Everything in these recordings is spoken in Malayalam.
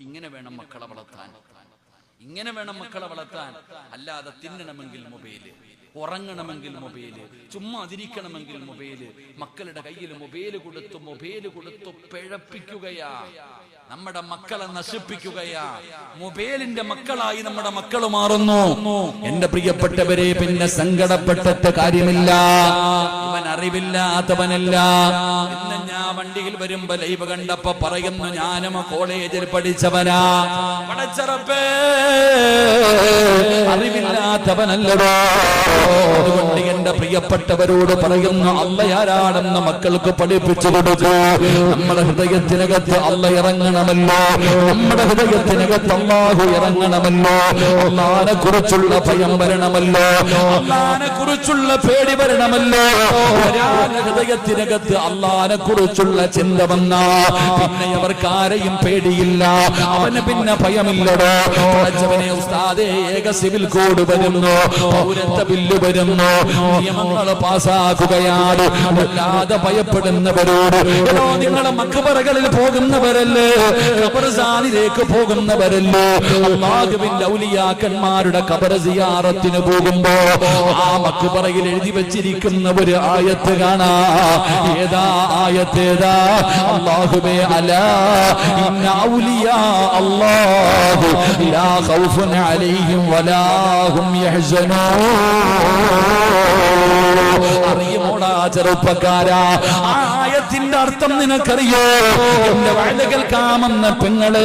ഇങ്ങനെ വേണം മക്കളെ വളർത്താൻ. ഇങ്ങനെ വേണം മക്കളെ വളർത്താൻ. അല്ലാതെ തിന്നണമെങ്കിൽ മൊബൈൽ ഉറങ്ങണമെങ്കിൽ മൊബൈൽ ചുമ്മാ അതിരിക്കണമെങ്കിൽ മൊബൈൽ മക്കളുടെ കയ്യിൽ മൊബൈൽ കൊടുത്തു മൊബൈൽ കൊടുത്തു പിഴപ്പിക്കുകയാ. നമ്മുടെ മക്കളെ നശിപ്പിക്കുകയാ. മൊബൈലിന്റെ മക്കളായി നമ്മുടെ മക്കൾ മാറുന്നു. എന്റെ പ്രിയപ്പെട്ടവരെ പിന്നെ സങ്കടപ്പെട്ടിട്ട് കാര്യമില്ല. ഇവൻ അറിവില്ലാത്തവനല്ല. ഇന്ന് ഞാൻ വണ്ടിയിൽ വരുമ്പോ ലൈവ് കണ്ടപ്പോ പറയുന്നു ഞാനും കോളേജിൽ പഠിച്ചവനാ. പടച്ചറപ്പേ അറിവില്ലാത്തവനല്ലടോ. അതുകൊണ്ട് എന്റെ പ്രിയപ്പെട്ടവരോട് പറയുന്നു അല്ലയാരാണെന്ന് മക്കൾക്ക് പഠിപ്പിച്ചു കൊടുക്കും. നമ്മുടെ ഹൃദയത്തിനകത്ത് അല്ല ഇറങ്ങണമല്ലോ നമ്മുടെ ഹൃദയത്തിനകത്ത് അള്ളാഹു ഇറങ്ങണമല്ലോ. അള്ളാനെ കുറിച്ചുള്ള ഭയം വരണമല്ലോ. അള്ളാനെ കുറിച്ചുള്ള പേടി വരണമല്ലോ. ഒരാളുടെ ഹൃദയത്തിനകത്ത് അള്ളാനെ കുറിച്ചുള്ള ചിന്ത വന്നാ. പിന്നെ അവർക്ക് ആരെയും പേടിയില്ല. അവന് പിന്നെ ഭയമില്ലടോ. ഉസ്താദേ ഏക സിവിൽ കോഡ് വരുന്നു. പൗരത്വ ബില്ല് വരുന്നു. നിയമങ്ങൾ പാസ്സാക്കുകയാണ് വല്ലാതെ ഭയപ്പെടുന്നവരോട് നിങ്ങളെ മക്കബറകളിൽ പോകുന്നവരല്ലേ? ഖബർസാനിലേക്ക് പോകുന്നവരല്ലോ അള്ളാഹുവിന്റെ ഔലിയാക്കന്മാരുടെ ഖബർ സിയാറത്തിന് പോകുമ്പോ ആ മക്കുപറയിൽ എഴുതി വെച്ചിരിക്കുന്ന ഒരു ആയത്ത് കാണാ. ഏതാ ആയത്തേതാ അള്ളാഹുബേ അലാ ഇന്ന ഔലിയാ അല്ലാഹു ലാ അലൈഹിം വലാ ഹും അറിയുമോടാ ചെറുപ്പക്കാരാ? ആയത്തിന്റെ അർത്ഥം നിനക്കറിയോ? എന്റെ വഴുത കേൾക്കാമെന്ന പെങ്ങളെ.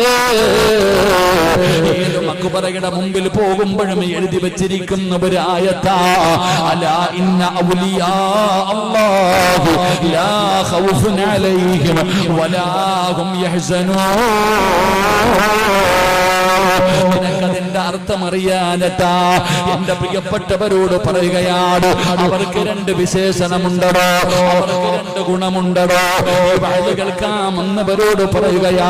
മക്കുപറയുടെ മുമ്പിൽ പോകുമ്പോഴും എഴുതി വെച്ചിരിക്കുന്ന ഒരു ആയത്താ ഇന്ന ഔലിയാ അല്ലാഹു ലാ അലൈഹിം വലാ ഹും നിനക്കതിന്റെ അർത്ഥം അറിയാനട്ടാ എന്റെ പ്രിയപ്പെട്ടവരോട് പറയുകയാണ് അവർക്ക് രണ്ട് വിശേഷണമുണ്ടടോ അവർക്ക് രണ്ട് ഗുണമുണ്ടടോ. വഴി കേൾക്കാമെന്നവരോട് പറയുകയാ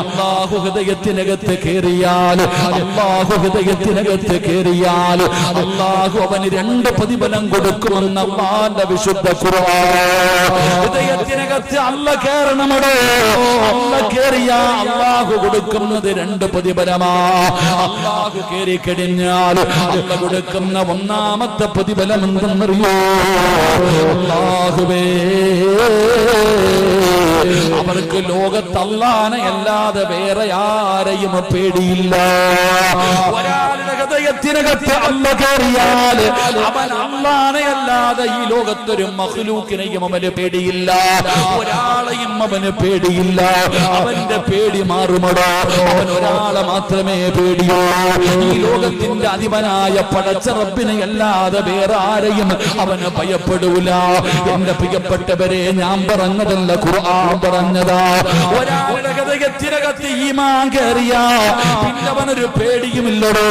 അള്ളാഹു ഹൃദയത്തിനകത്ത് കയറിയാൽ അള്ളാഹു ഹൃദയത്തിനകത്ത് കയറിയാൽ അള്ളാഹു അവന് രണ്ട് പ്രതിഫലം കൊടുക്കുമെന്ന് അള്ളാന്റെ വിശുദ്ധ ഖുർആൻ. ഹൃദയത്തിനകത്ത് അല്ല കയറണമടോ അല്ല കയറിയ അള്ളാഹു കൊടുക്കുന്നത് രണ്ട് പ്രതിഫലമാ. അള്ളാഹു കയറി കഴിഞ്ഞാൽ അല്ല കൊടുക്കുന്ന ഒന്നാമത്തെ പ്രതിഫലം എന്തെന്നറിയോ അള്ളാഹുവേ അവർക്ക് ലോകത്തല്ലാനെ അല്ലാതെ വേറെ ആരെയും പേടിയില്ല. ഹൃദയത്തിനകത്ത് അമ്മ കയറിയാൽ അവൻ അല്ലാനെ അല്ലാതെ ഈ ലോകത്തൊരു മഹ്ലൂക്കിനെയും അവന് പേടിയില്ല ഒരാളെയും അവന് പേടിയില്ല. അവന്റെ പേടി മാറുമടോ. അവൻ ഒരാളെ മാത്രമേ പേടിയുള്ളൂ ഈ ലോകത്തിന്റെ അധിപനായ പടച്ച റബ്ബിനെ അല്ലാതെ വേറെ ആരെയും അവന് ഭയപ്പെടൂല. എന്റെ പ്രിയപ്പെട്ടവരെ ഞാൻ പറഞ്ഞതല്ല ഖുർആൻ പറഞ്ഞതാ. ഹൃദയത്തിനകത്ത് ഈമാൻ കയറിയ പിന്നെ അവനൊരു പേടിയുമില്ലടോ.